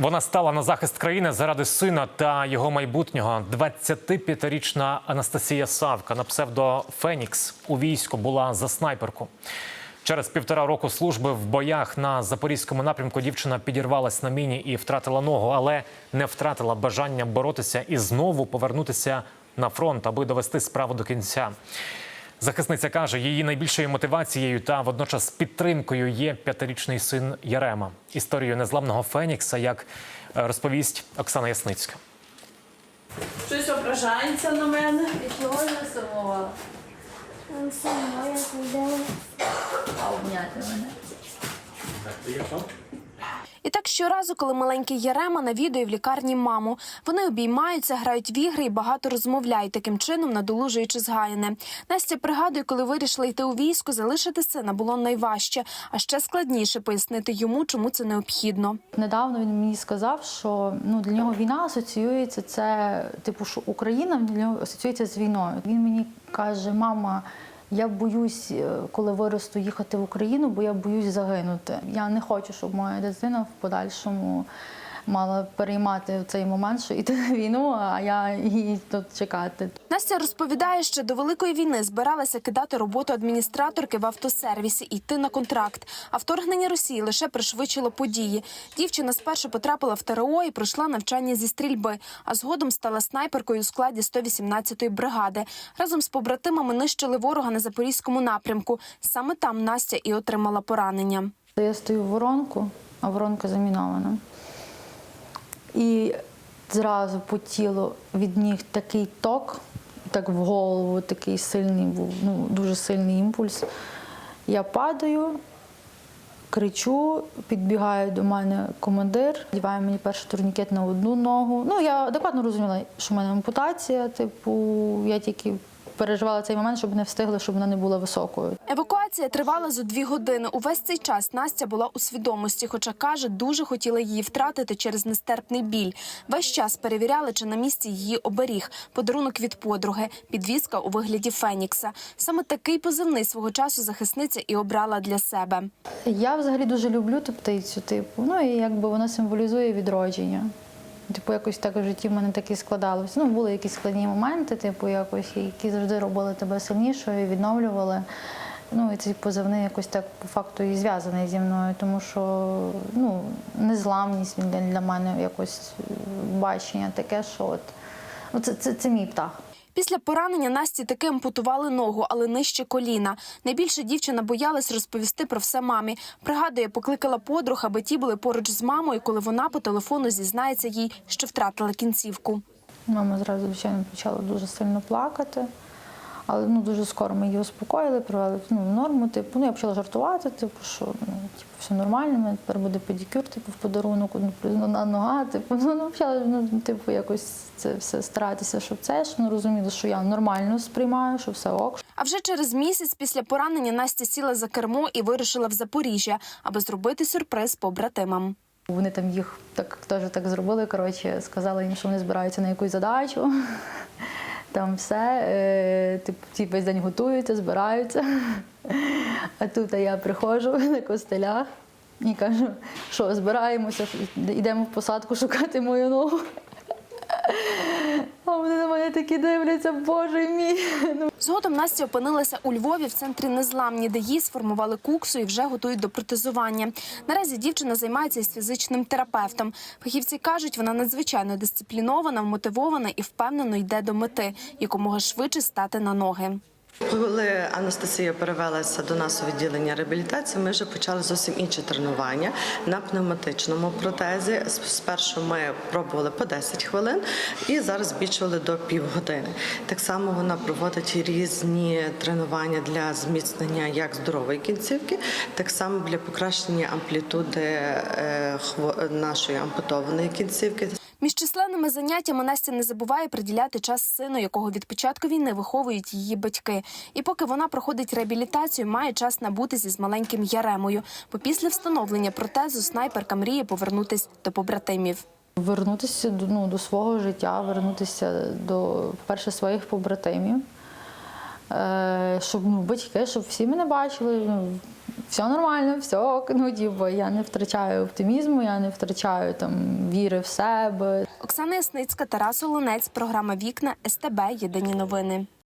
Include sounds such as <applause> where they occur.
Вона стала на захист країни заради сина та його майбутнього. 25-річна Анастасія Савка на псевдо Фенікс у війську була за снайперку. Через півтора року служби в боях на запорізькому напрямку дівчина підірвалась на міні і втратила ногу, але не втратила бажання боротися і знову повернутися на фронт, аби довести справу до кінця. Захисниця каже, її найбільшою мотивацією та водночас підтримкою є п'ятирічний син Ярема. Історію незламного Фенікса, як е, розповість Оксана Ясницька. Щось ображається на мене. І чого я сумувала? Я. А обняти мене. І так щоразу, коли маленький Ярема навідує в лікарні маму, вони обіймаються, грають в ігри і багато розмовляють, таким чином надолужуючи згаяне. Настя пригадує, коли вирішила йти у військо, залишити сина було найважче, а ще складніше пояснити йому, чому це необхідно. Недавно він мені сказав, що ну для нього війна асоціюється це, типу, що Україна для нього асоціюється з війною. Він мені каже: мама, я боюсь, е, коли виросту їхати в Україну, бо я боюсь загинути. Я не хочу, щоб моя дитина в подальшому мала переймати в цей момент, що йти на війну, а я її тут чекати. Настя розповідає, що до великої війни збиралася кидати роботу адміністраторки в автосервісі і йти на контракт. А вторгнення Росії лише пришвидшило події. Дівчина спершу потрапила в ТРО і пройшла навчання зі стрільби, а згодом стала снайперкою у складі 118-ї бригади. Разом з побратимами нищили ворога на запорізькому напрямку. Саме там Настя і отримала поранення. Я стою в воронку, а воронка замінована. Зразу по тілу від ніг такий ток, так в голову такий сильний був, ну, дуже сильний імпульс. Я падаю, кричу, підбігає до мене командир, діває мені перший турнікет на одну ногу. Ну, я адекватно розуміла, що в мене ампутація, типу, я тільки переживала цей момент, щоб не встигли, щоб вона не була високою. Евакуація тривала зо дві години. Увесь цей час Настя була у свідомості, хоча каже, дуже хотіла її втратити через нестерпний біль. Весь час перевіряли, чи на місці її оберіг, подарунок від подруги, підвізка у вигляді Фенікса. Саме такий позивний свого часу захисниця і обрала для себе. Я взагалі дуже люблю ту птицю, типу. Ну і якби вона символізує відродження. Типу, якось так в житті в мене такі складалося. Ну, були якісь складні моменти, типу, якось, які завжди робили тебе сильнішою, відновлювали. Ну і цей позивний якось так по факту і зв'язаний зі мною, тому що ну, незламність він для, для мене якось е, бачення таке, що от ну, це, це, це мій птах. Після поранення Насті таки ампутували ногу, але нижче коліна. Найбільше дівчина боялась розповісти про все мамі. Пригадує, покликала подруг, аби ті були поруч з мамою, коли вона по телефону зізнається їй, що втратила кінцівку. Мама зразу, звичайно, почала дуже сильно плакати. Але ну, дуже скоро ми її успокоїли, привели ну, в норму. Типу, ну, я почала жартувати, типу, що ну, типу, все нормально, мене тепер буде педикюр, типу, в подарунок, ну, плюс одна нога. Типу, <laughs> ну, ну, почала ну, типу, якось це все старатися, щоб це ж ну, розуміли, що я нормально сприймаю, що все ок. А вже через місяць після поранення Настя сіла за кермо і вирушила в Запоріжжя, аби зробити сюрприз побратимам. Вони там їх так теж так зробили. Коротше, сказали їм, що вони збираються на якусь задачу. <laughs> Там все, е, типу, ті весь день готуються, збираються. А тут я приходжу <laughs> на костелях і кажу, що збираємося, йдемо в посадку шукати мою ногу. А вони на мене такі дивляться, боже мій. Ну, Згодом Настя опинилася у Львові в центрі Незламні, де її сформували куксу і вже готують до протезування. Наразі дівчина займається із фізичним терапевтом. Фахівці кажуть, вона надзвичайно дисциплінована, вмотивована і впевнено йде до мети якомога швидше стати на ноги. Коли Анастасія перевелася до нас у відділення реабілітації, ми вже почали зовсім інші тренування на пневматичному протезі. Спершу ми пробували по 10 хвилин і зараз збільшували до півгодини. Так само вона проводить різні тренування для зміцнення як здорової кінцівки, так само для покращення амплітуди е, нашої ампутованої кінцівки. Між численними заняттями Настя не забуває приділяти час сину, якого від початку війни виховують її батьки. І поки вона проходить реабілітацію, має час набутися з маленьким Яремою. Бо після встановлення протезу снайперка мріє повернутись до побратимів. Вернутися до, ну, до свого життя, вернутися до перше своїх побратимів. Е, щоб ну, батьки, щоб всі мене бачили. Все нормально, все ок. Ну, типу, я не втрачаю оптимізму, я не втрачаю там віри в себе. Оксана Ясницька, Тарас Олонець, програма Вікна СТБ. Єдині новини.